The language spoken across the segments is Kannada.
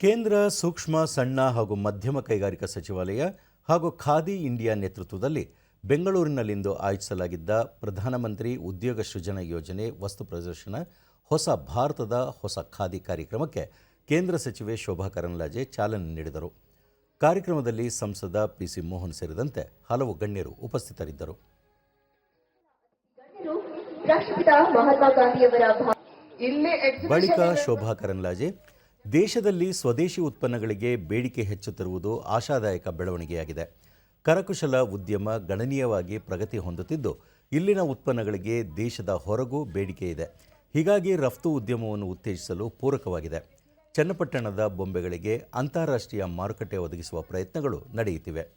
ಕೇಂದ್ರ ಸೂಕ್ಷ್ಮ ಸಣ್ಣ ಹಾಗೂ ಮಧ್ಯಮ ಕೈಗಾರಿಕಾ ಸಚಿವಾಲಯ ಹಾಗೂ ಖಾದಿ ಇಂಡಿಯಾ ನೇತೃತ್ವದಲ್ಲಿ ಬೆಂಗಳೂರಿನಲ್ಲಿಂದು ಆಯೋಜಿಸಲಾಗಿದ್ದ ಪ್ರಧಾನಮಂತ್ರಿ ಉದ್ಯೋಗ ಸೃಜನ ಯೋಜನೆ ವಸ್ತು ಪ್ರದರ್ಶನ ಹೊಸ ಭಾರತದ ಹೊಸ ಖಾದಿ ಕಾರ್ಯಕ್ರಮಕ್ಕೆ ಕೇಂದ್ರ ಸಚಿವೆ ಶೋಭಾ ಕರಂದ್ಲಾಜೆ ಚಾಲನೆ ನೀಡಿದರು. ಕಾರ್ಯಕ್ರಮದಲ್ಲಿ ಸಂಸದ ಪಿಸಿ ಮೋಹನ್ ಸೇರಿದಂತೆ ಹಲವು ಗಣ್ಯರು ಉಪಸ್ಥಿತರಿದ್ದರು. ಗಣ್ಯರು ರಾಷ್ಟ್ರಪಿತ ಮಹಾತ್ಮ ಗಾಂಧಿಯವರ ಭಾ- ಇಲ್ಲಿ ಬಳಿಕ ಶೋಭಾ ಕರಂದ್ಲಾಜೆ ದೇಶದಲ್ಲಿ ಸ್ವದೇಶಿ ಉತ್ಪನ್ನಗಳಿಗೆ ಬೇಡಿಕೆ ಹೆಚ್ಚುತ್ತಿರುವುದು ಆಶಾದಾಯಕ ಬೆಳವಣಿಗೆಯಾಗಿದೆ. ಕರಕುಶಲ ಉದ್ಯಮ ಗಣನೀಯವಾಗಿ ಪ್ರಗತಿ ಹೊಂದುತ್ತಿದ್ದು, ಇಲ್ಲಿನ ಉತ್ಪನ್ನಗಳಿಗೆ ದೇಶದ ಹೊರಗೂ ಬೇಡಿಕೆ ಇದೆ. ಹೀಗಾಗಿ ರಫ್ತು ಉದ್ಯಮವನ್ನು ಉತ್ತೇಜಿಸಲು ಪೂರಕವಾಗಿದೆ. ಚನ್ನಪಟ್ಟಣದ ಬೊಂಬೆಗಳಿಗೆ ಅಂತಾರಾಷ್ಟ್ರೀಯ ಮಾರುಕಟ್ಟೆ ಒದಗಿಸುವ ಪ್ರಯತ್ನಗಳು ನಡೆಯುತ್ತಿವೆ.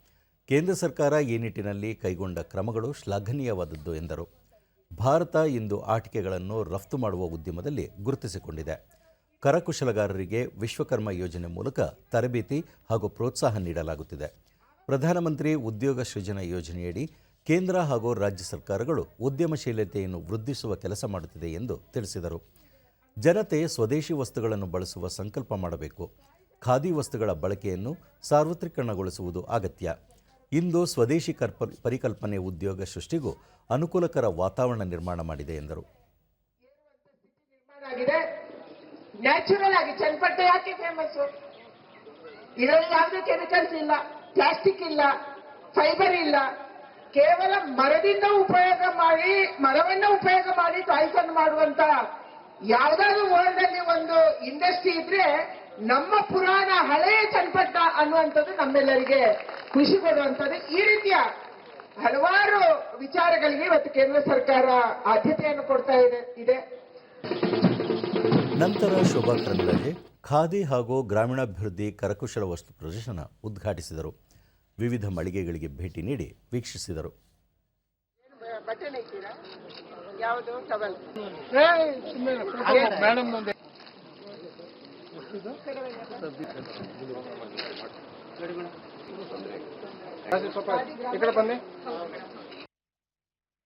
ಕೇಂದ್ರ ಸರ್ಕಾರ ಈ ನಿಟ್ಟಿನಲ್ಲಿ ಕೈಗೊಂಡ ಕ್ರಮಗಳು ಶ್ಲಾಘನೀಯವಾದದ್ದು ಎಂದರು. ಭಾರತ ಇಂದು ಆಟಿಕೆಗಳನ್ನು ರಫ್ತು ಮಾಡುವ ಉದ್ಯಮದಲ್ಲಿ ಗುರುತಿಸಿಕೊಂಡಿದೆ. ಕರಕುಶಲಗಾರರಿಗೆ ವಿಶ್ವಕರ್ಮ ಯೋಜನೆ ಮೂಲಕ ತರಬೇತಿ ಹಾಗೂ ಪ್ರೋತ್ಸಾಹ ನೀಡಲಾಗುತ್ತಿದೆ. ಪ್ರಧಾನಮಂತ್ರಿ ಉದ್ಯೋಗ ಸೃಜನ ಯೋಜನೆಯಡಿ ಕೇಂದ್ರ ಹಾಗೂ ರಾಜ್ಯ ಸರ್ಕಾರಗಳು ಉದ್ಯಮಶೀಲತೆಯನ್ನು ವೃದ್ಧಿಸುವ ಕೆಲಸ ಮಾಡುತ್ತಿದೆ ಎಂದು ತಿಳಿಸಿದರು. ಜನತೆ ಸ್ವದೇಶಿ ವಸ್ತುಗಳನ್ನು ಬಳಸುವ ಸಂಕಲ್ಪ ಮಾಡಬೇಕು. ಖಾದಿ ವಸ್ತುಗಳ ಬಳಕೆಯನ್ನು ಸಾರ್ವತ್ರಿಕರಣಗೊಳಿಸುವುದು ಅಗತ್ಯ. ಇಂದು ಸ್ವದೇಶಿ ಕರ್ಪ, ಪರಿಕಲ್ಪನೆ ಉದ್ಯೋಗ ಸೃಷ್ಟಿಗೂ ಅನುಕೂಲಕರ ವಾತಾವರಣ ನಿರ್ಮಾಣ ಮಾಡಿದೆ ಎಂದರು. ನ್ಯಾಚುರಲ್ ಆಗಿ ಚನ್ನಪಟ್ಟೆ ಯಾಕೆ ಫೇಮಸ್ ಇದರಲ್ಲಿ ಯಾವುದೇ ಕೆಮಿಕಲ್ಸ್ ಇಲ್ಲ ಪ್ಲಾಸ್ಟಿಕ್ ಇಲ್ಲ ಫೈಬರ್ ಇಲ್ಲ. ಕೇವಲ ಮರದಿಂದ ಉಪಯೋಗ ಮಾಡಿ, ಮರವನ್ನ ಉಪಯೋಗ ಮಾಡಿ ಟಾಯ್ಸ್ ಅನ್ನು ಮಾಡುವಂತ ಯಾವ್ದಾದ್ರು ವರ್ಲ್ಡ್ ಅಲ್ಲಿ ಒಂದು ಇಂಡಸ್ಟ್ರಿ ಇದ್ರೆ ನಮ್ಮ ಪುರಾಣ ಹಳೆಯ ಚನ್ನಪಟ್ಟ ಅನ್ನುವಂಥದ್ದು ನಮ್ಮೆಲ್ಲರಿಗೆ ಖುಷಿ ಕೊಡುವಂಥದ್ದು. ಈ ರೀತಿಯ ಹಲವಾರು ವಿಚಾರಗಳಿಗೆ ಇವತ್ತು ಕೇಂದ್ರ ಸರ್ಕಾರ ಆದ್ಯತೆಯನ್ನು ಕೊಡ್ತಾ ಇದೆ ಇದೆ. ನಂತರ ಶೋಭಾ ಕರಂದ್ಲಾಜೆ ಖಾದಿ ಹಾಗೂ ಗ್ರಾಮೀಣಾಭಿವೃದ್ಧಿ ಕರಕುಶಲ ವಸ್ತು ಪ್ರದರ್ಶನ ಉದ್ಘಾಟಿಸಿದರು. ವಿವಿಧ ಮಳಿಗೆಗಳಿಗೆ ಭೇಟಿ ನೀಡಿ ವೀಕ್ಷಿಸಿದರು. ಬನ್ನಿ